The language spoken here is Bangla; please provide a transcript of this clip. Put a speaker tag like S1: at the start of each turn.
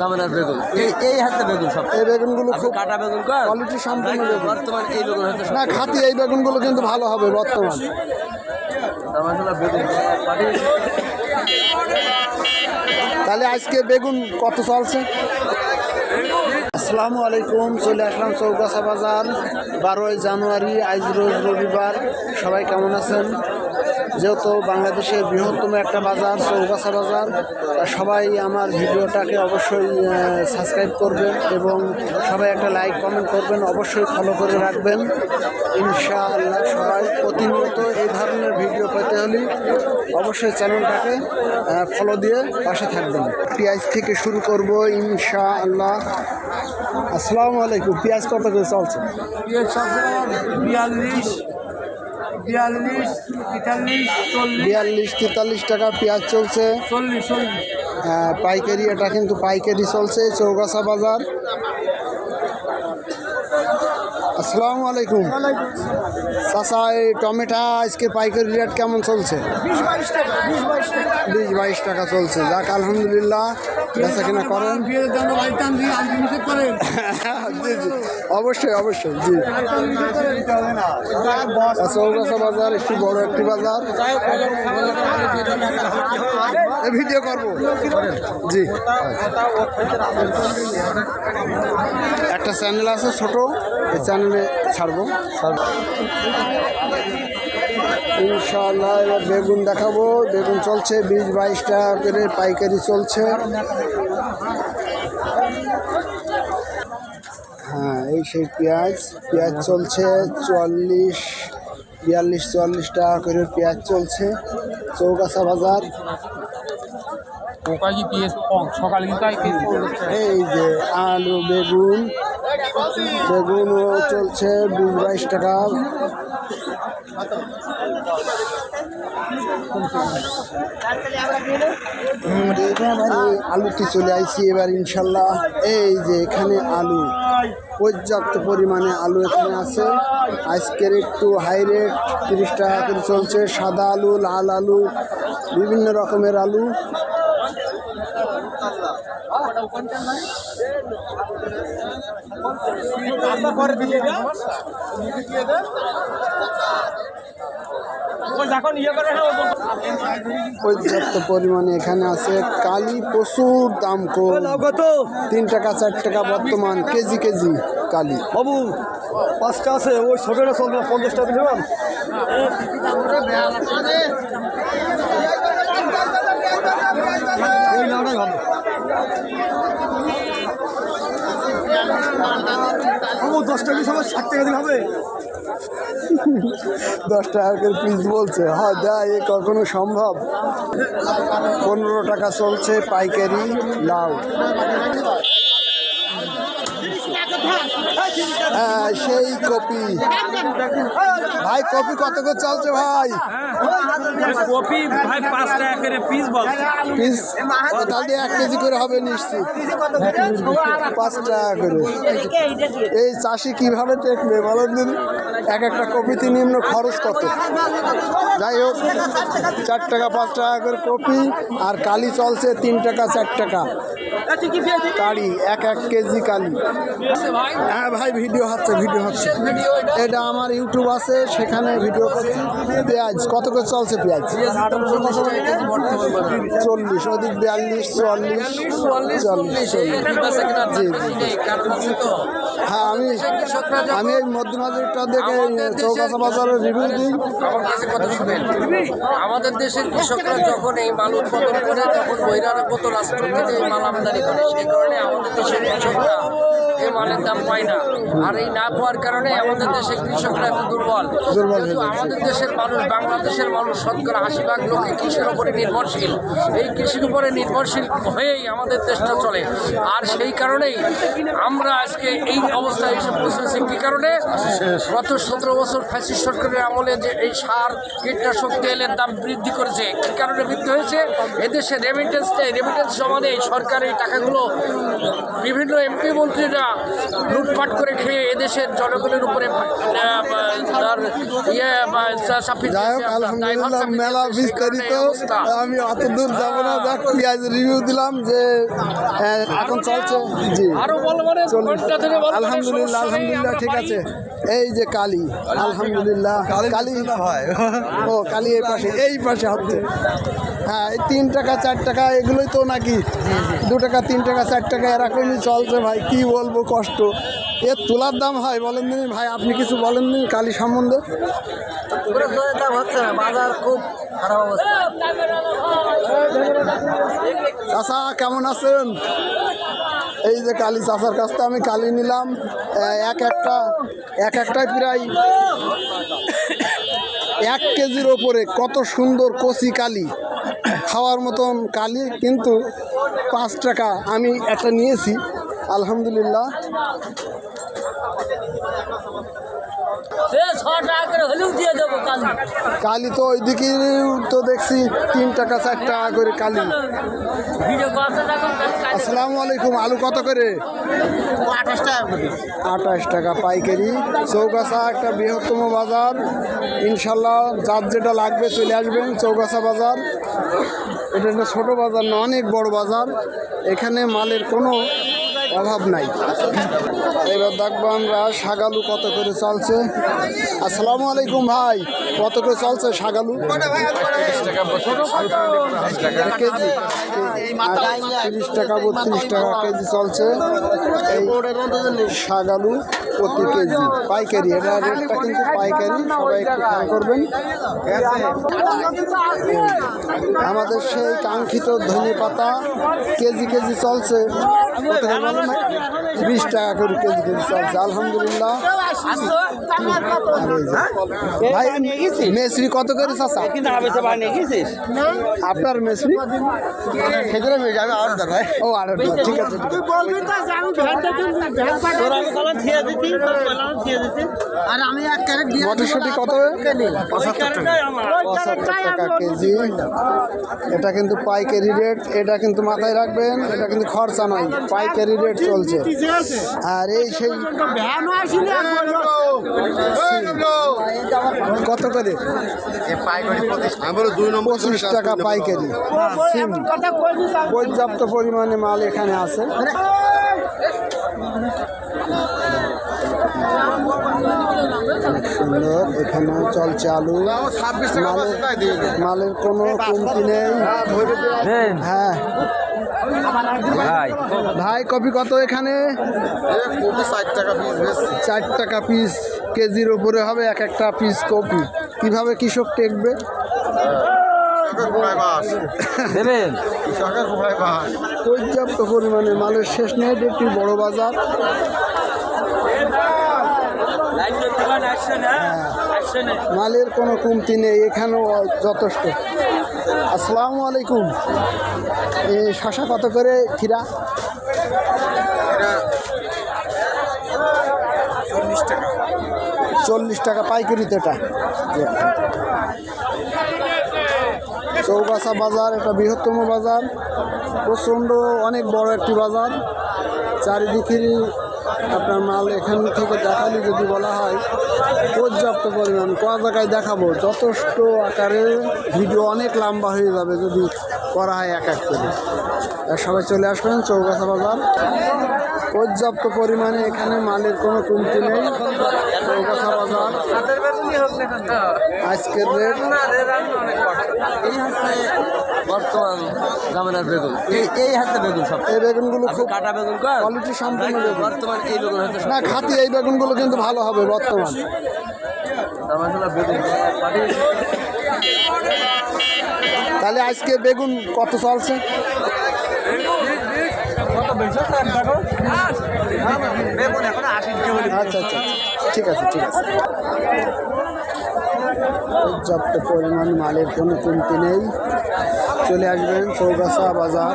S1: জামানার বেগুন। এই এই হাতে বেগুন সব।
S2: এই বেগুনগুলো খুব
S1: কাটা বেগুন কর
S2: কোয়ালিটি সম্পন্ন বেগুন।
S1: বর্তমান এই বেগুন হচ্ছে
S2: না খাতি এই বেগুনগুলো কিন্তু ভালো হবে বর্তমান।
S1: পাঠিয়ে
S2: তাহলে আজকে বেগুন কত চলছে? আসসালামু আলাইকুম চলে আসলাম চৌগাছা বাজার বারোই জানুয়ারি আজ রোজ রবিবার। সবাই কেমন আছেন? যেহেতু বাংলাদেশের বৃহত্তম একটা বাজার, চৌগাছা বাজার সবাই আমার ভিডিওটাকে অবশ্যই সাবস্ক্রাইব করবেন এবং সবাই একটা লাইক কমেন্ট করবেন, অবশ্যই ফলো করে রাখবেন। ইনশাআল্লাহ সবাই প্রতিনিয়ত এই ধরনের ভিডিও পেতে হলে অবশ্যই চ্যানেলটাকে ফলো দিয়ে পাশে থাকবেন। পেঁয়াজ থেকে শুরু করব ইনশাআল্লাহ। আসসালামু আলাইকুম, পেঁয়াজ কত করে চলছে?
S3: বিয়াল্লিশ বিয়াল্লিশ।
S2: বিয়াল্লিশ তেতাল্লিশ টাকা পেঁয়াজ চলছে। আহ, পাইকারি এটা কিন্তু পাইকারি চলছে চৌগাছা বাজার। আসসালামু আলাইকুম। চাচা, এই টমেটো আজকে পাইকারি রেট কেমন চলছে?
S3: বিশ বাইশ টাকা
S2: চলছে। যাক, আলহামদুলিল্লাহ, বেচা কিনা করেন। অবশ্যই অবশ্যই, জি। চৌগাছা বাজার একটি বড় একটি বাজার। ভিডিও করব। জি। একটা চ্যানেল আছে ছোট। এই চ্যানেলে ছাড়বো। ইনশাআল্লাহ এবার বেগুন দেখাবো। বেগুন চলছে বিশ বাইশ টাকা করে পাইকারি চলছে। হ্যাঁ এই সেই পেঁয়াজ। পেঁয়াজ চলছে চুয়াল্লিশ বিয়াল্লিশ চুয়াল্লিশ টাকা করে পেঁয়াজ চলছে। চৌগাছা বাজার। এই যে আলু বেগুন বেগুনও চলছে বিশ বাইশ টাকা। আলুটি চলে আইছি এবার ইনশাল্লাহ। এই যে এখানে আলু, পর্যাপ্ত পরিমাণে আলু এখানে আছে। আজকের একটু হাই রেট তিরিশ টাকা করে চলছে। সাদা আলু, লাল আলু, বিভিন্ন রকমের আলু।
S3: যখন ইয়ে করে হ্যাঁ
S2: পর্যাপ্ত পরিমাণে এখানে আছে কালি প্রচুর দাম কম।
S3: কত?
S2: তিন টাকা চার টাকা বর্তমান কেজি কেজি কালি।
S3: বাবু পাঁচটা আছে ওই ছোটটা চলবে পঞ্চাশ টাকা দিলাম ওই নাওটাই ভালো। দশ টাকা
S2: পিস বলছে। হ্যাঁ দেয় এ কখনো সম্ভব। পনেরো টাকা চলছে পাইকারি লাউ হ্যাঁ সেই কপি। ভাই কপি কত করে চলছে ভাই?
S3: কপি ভাই পাঁচ টাকা করে পিস বল।
S2: পিস তাহলে এক কেজি করে হবে নিশ্চিত। পাঁচ টাকা করে। এই চাষি কীভাবে টেকবে বলেন দিন এক একটা কপিতে নিম্ন খরচ কত? যাই হোক, চার টাকা, পাঁচ টাকা করে কপি আর কালি চলছে তিন টাকা, চার টাকা। কালি এক এক কেজি কালি। হ্যাঁ ভাই ভিডিও হচ্ছে ভিডিও হচ্ছে। এটা আমার ইউটিউব আছে, সেখানে ভিডিও পেঁয়াজ, কত করে চলছে পেঁয়াজ? চল্লিশ, ওদিক বিয়াল্লিশ, চুয়াল্লিশ, চল্লিশ চল্লিশ। জি জি। হ্যাঁ আমি আমি এই মধ্যমাজারটা দেখে চৌকাছা বাজারের রিভিউ দিই।
S4: আমার কাছে কথা শুনেন। আমাদের দেশের কৃষকরা যখন এই মাল উৎপাদন করে তখন বহিরাগত রাষ্ট্র থেকে এই মাল আমদানি করে। সেই কারণে আমাদের দেশের কৃষকরা এই মালের দাম পায় না। আর এই না পাওয়ার কারণে আমাদের দেশের কৃষকরা এত দুর্বল।
S2: দুর্বল
S4: কিন্তু আমাদের দেশের মানুষ বাংলাদেশের মানুষ শতকরা আশি ভাগ লোকে কৃষির উপরে নির্ভরশীল। এই কৃষির উপরে নির্ভরশীল হয়েই আমাদের দেশটা চলে। আর সেই কারণেই আমরা আজকে এই অবস্থায় এসে পৌঁছেছে, কী কারণে? গত সতেরো বছর ফ্যাসিস সরকারের আমলে যে এই সার, কীটনাশক তেলের দাম বৃদ্ধি করেছে, কী কারণে বৃদ্ধি হয়েছে? এদেশে রেমিটেন্স নেই রেমিটেন্স জমা নেই, সরকার এই টাকাগুলো বিভিন্ন এমপি মন্ত্রীরা লুটপাট করে খেয়ে এদেশের জনগণের উপরে ইয়ে
S2: যাই হোক আলহামদুলিল্লাহ মেলা বিস্তারিত। আমি অত দূর যাব না যাক পেঁয়াজ রিভিউ দিলাম যে আহ, এখন চলছে। জি।
S4: মানে মানে
S2: আলহামদুলিল্লাহ আলহামদুলিল্লাহ ঠিক আছে। এই যে কালী আলহামদুলিল্লাহ। কালী ও কালী এই পাশে এই পাশে হচ্ছে। হ্যাঁ এই তিন টাকা চার টাকা এগুলোই তো নাকি? দু টাকা তিন টাকা চার টাকা এরকমই চলছে ভাই কি বলব কষ্ট। এর তোলার দাম হয় বলেন দিন ভাই, আপনি কিছু বলেন দিন কালী সম্বন্ধে?
S1: খুব
S2: চাষা কেমন আছেন? এই যে কালী চাষার কাছ আমি কালি নিলাম। এক একটা, এক একটাই প্রায় এক কেজির ওপরে কত সুন্দর কচি কালি। খাওয়ার মতন কালি, কিন্তু পাঁচ টাকা আমি একটা নিয়েছি। আলহামদুলিল্লাহ। কালি। তো ওইদিকে তো দেখছি তিন টাকা চার টাকা করে কালি। আসসালামু আলাইকুম আলু কত করে? আঠাশ টাকা পাইকারি। চৌগাছা একটা বৃহত্তম বাজার। ইনশাল্লাহ যার যেটা লাগবে চলে আসবেন চৌগাছা বাজার। এটা একটা ছোটো বাজার না অনেক বড় বাজার। এখানে মালের কোনো অভাব নাই। এবার দেখব আমরা শাগালু কত করে চলছে। আসসালামু আলাইকুম ভাই, কত করে চলছে শাগালু কেজি, তিরিশ টাকা, বত্রিশ টাকা কেজি চলছে। শাগালু প্রতি কেজি পাইকারি এটা রেটটা কিন্তু পাইকারি সবাই একটু খেয়াল করবেন আমাদের সেই কাঙ্ক্ষিত ধনে পাতা কেজি কেজি চলছে বিশ টাকা করে কেজি কেজি চলছে আলহামদুলিল্লাহ ভাই মেসরি কত করে চাচা আপনার মেসরি
S1: সেখানে আমি আট ভাই
S2: ও ঠিক আছে কত টাকা কেজি এটা কিন্তু পাইকারি রেট এটা কিন্তু মাথায় রাখবেন এটা কিন্তু খরচা নয় পাইকারি রেট চলছে আর এই সেই কত করে? পঁচিশ টাকা পাইকারি। সিম পর্যাপ্ত পরিমাণে মাল এখানে আছে। সুন্দর এখানে চলছে আলু। মালের মালের কোনো কমতি নেই। হ্যাঁ।
S1: ভাই।
S2: ভাই কপি কত এখানে? চার টাকা পিস কেজির উপরে হবে এক একটা পিস কপি। কীভাবে কৃষক টেকবে? পর্যাপ্ত পরিমাণে মালের শেষ নেই একটি বড় বাজার। মালের কোনো কমতি নেই এখানেও যথেষ্ট। আসসালামু আলাইকুম। এ শশা কত করে খিরা চল্লিশ টাকা। পাইকারিতে এটা। চৌগাছা বাজার, এটা বৃহত্তম বাজার, প্রচণ্ড অনেক বড় একটি বাজার। চারিদিকেরই আপনার মাল এখান থেকে দেখালে যদি বলা হয়, পর্যাপ্ত পরিমাণ। ক জায়গায় দেখাবো, যথেষ্ট আকারে ভিডিও অনেক লম্বা হয়ে যাবে যদি করা হয় এক এক করে। সবাই চলে আসবেন চৌগাছা বাজার। পর্যাপ্ত পরিমাণে এখানে মালের কোনো কমতি নেই। বাজার। আজকের রেট।
S1: এই হচ্ছে বর্তমান জামানার বেগুন। এই এই হচ্ছে বেগুন সব।
S2: এই বেগুনগুলো খুব
S1: কাটা বেগুন
S2: কোয়ালিটি সম্পূর্ণ বেগুন।
S1: বর্তমান এই বেগুন হচ্ছে
S2: না খাতি এই বেগুনগুলো কিন্তু ভালো হবে বর্তমান।
S1: বেগুন।
S2: তাহলে আজকে বেগুন কত চলছে? আচ্ছা, আচ্ছা আচ্ছা ঠিক আছে ঠিক আছে। পরিমাণ মালের কোনো কমতি নেই। চলে আসবেন চৌগাছা বাজার।